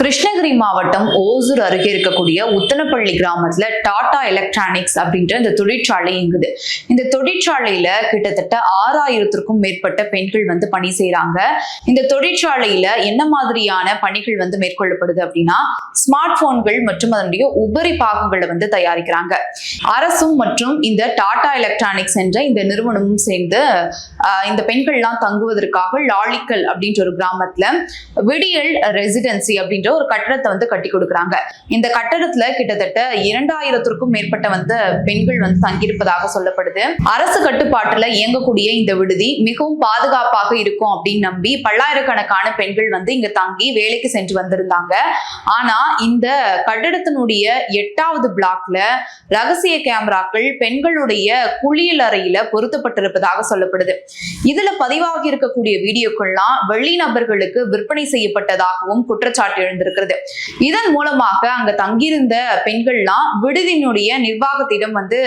கிருஷ்ணகிரி மாவட்டம் ஓசூர் அருகே இருக்கக்கூடிய உத்தனப்பள்ளி கிராமத்துல டாடா எலக்ட்ரானிக்ஸ் அப்படின்ற இந்த தொழிற்சாலை இயங்குது. இந்த தொழிற்சாலையில கிட்டத்தட்ட ஆறாயிரத்திற்கும் மேற்பட்ட பெண்கள் வந்து பணி செய்யறாங்க இந்த தொழிற்சாலையில என்ன மாதிரியான பணிகள் வந்து மேற்கொள்ளப்படுது அப்படின்னா ஸ்மார்ட் போன்கள் மற்றும் அதனுடைய உபரி பாகங்களை வந்து தயாரிக்கிறாங்க. அரசும் மற்றும் இந்த டாடா எலக்ட்ரானிக்ஸ் என்ற இந்த நிறுவனமும் சேர்ந்து இந்த பெண்கள்லாம் தங்குவதற்காக லாலிக்கல் அப்படின்ற ஒரு கிராமத்துல விடியல் ரெசிடென்சி அப்படின்ற அப்படின்ற ஒரு கட்டடத்தை வந்து கட்டி கொடுக்குறாங்க. இந்த கட்டடத்துல கிட்டத்தட்ட இரண்டாயிரத்திற்கும் மேற்பட்ட வந்து பெண்கள் வந்து தங்கியிருப்பதாக சொல்லப்படுது. அரசு கட்டுப்பாட்டுல இயங்கக்கூடிய இந்த விடுதி மிகவும் பாதுகாப்பாக இருக்கும் அப்படின்னு நம்பி பல்லாயிரக்கணக்கான பெண்கள் வந்து இங்க தங்கி வேலைக்கு சென்று வந்திருந்தாங்க. ஆனா இந்த கட்டடத்தினுடைய எட்டாவது பிளாக்ல ரகசிய கேமராக்கள் பெண்களுடைய குளியல் அறையில பொருத்தப்பட்டிருப்பதாக சொல்லப்படுது. இதுல பதிவாகி இருக்கக்கூடிய வீடியோக்கள்லாம் வெள்ளி நபர்களுக்கு விற்பனை செய்யப்பட்டதாகவும் குற்றச்சாட்டு எழுந்திருக்கிறது இதன் மூலமாக அங்க தங்கியிருந்த பெண்கள்லாம் விடுதியினுடைய நிர்வாகத்திடம் வந்து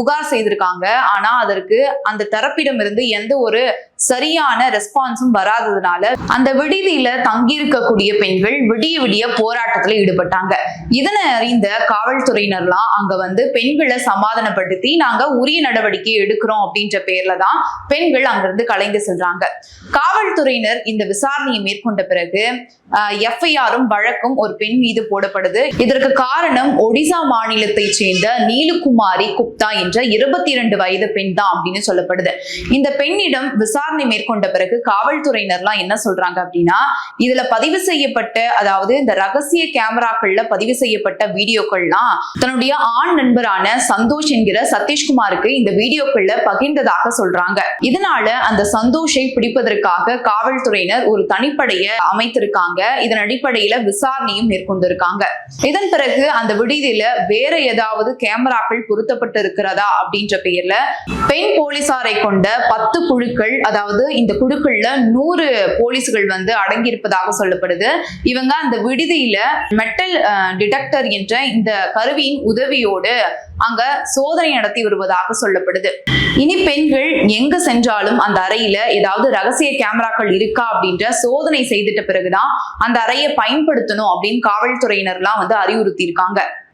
புகார் செய்திருக்காங்க. ஆனா அதற்கு அந்த தரப்பிடம் இருந்து எந்த ஒரு சரியான ரெஸ்பான்ஸும் வராததுனால அந்த விடுதியில தங்கியிருக்கக்கூடிய பெண்கள் விடிய விடிய போராட்டத்துல ஈடுபட்டாங்க. இதனை அறிந்த காவல்துறையினர்லாம் அங்க வந்து பெண்களை சமாதானப்படுத்தி நாங்க உரிய நடவடிக்கை எடுக்கிறோம் அப்படின்ற பேர்ல தான் பெண்கள் அங்கிருந்து கலைந்து செல்றாங்க. காவல்துறையினர் இந்த விசாரணையை மேற்கொண்ட பிறகு எஃப்ஐஆரும் வழக்கும் ஒரு பெண் மீது போடப்படுது. இதற்கு காரணம் ஒடிசா மாநிலத்தை சேர்ந்த நீலுகுமாரி குப்தா என்ற என்ற இருபத்தி இரண்டு வயது பெண் தான் அப்படின்னு சொல்லப்படுது. இந்த பெண்ணிடம் விசாரணை மேற்கொண்ட பிறகு காவல்துறையினர்லாம் என்ன சொல்றாங்க அப்படின்னா இதுல பதிவு செய்யப்பட்ட அதாவது இந்த ரகசிய கேமராக்கள்ல பதிவு செய்யப்பட்ட வீடியோக்கள்லாம் தன்னுடைய ஆண் நண்பரான சந்தோஷ் என்கிற சதீஷ்குமாருக்கு இந்த வீடியோக்கள்ல பகிர்ந்ததாக சொல்றாங்க. இதனால அந்த சந்தோஷை பிடிப்பதற்காக காவல்துறையினர் ஒரு தனிப்படையை அமைத்திருக்காங்க. இதன் அடிப்படையில விசாரணையும் மேற்கொண்டிருக்காங்க. இதன் பிறகு அந்த விடுதியில வேற ஏதாவது கேமராக்கள் பொருத்தப்பட்டு இருக்கிறதா அப்படின்ற பெயர்ல பெண் போலீசாரை கொண்ட பத்து குழுக்கள் அதாவது இந்த குழுக்கள்ல நூறு போலீஸ்கள் வந்து அடங்கியிருப்பதாக சொல்லப்படுது. இவங்க அந்த விடுதியில மெட்டல் டிடெக்டர் என்ற இந்த கருவியின் உதவியோடு அங்க சோதனை நடத்தி வருவதாக சொல்லப்படுது. இனி பெண்கள் எங்க சென்றாலும் அந்த அறையில ஏதாவது ரகசிய கேமராக்கள் இருக்கா அப்படின்ற சோதனை செய்துட்ட பிறகுதான் அந்த அறையை பயன்படுத்தணும் அப்படின்னு காவல்துறையினர்லாம் வந்து அறிவுறுத்தி இருக்காங்க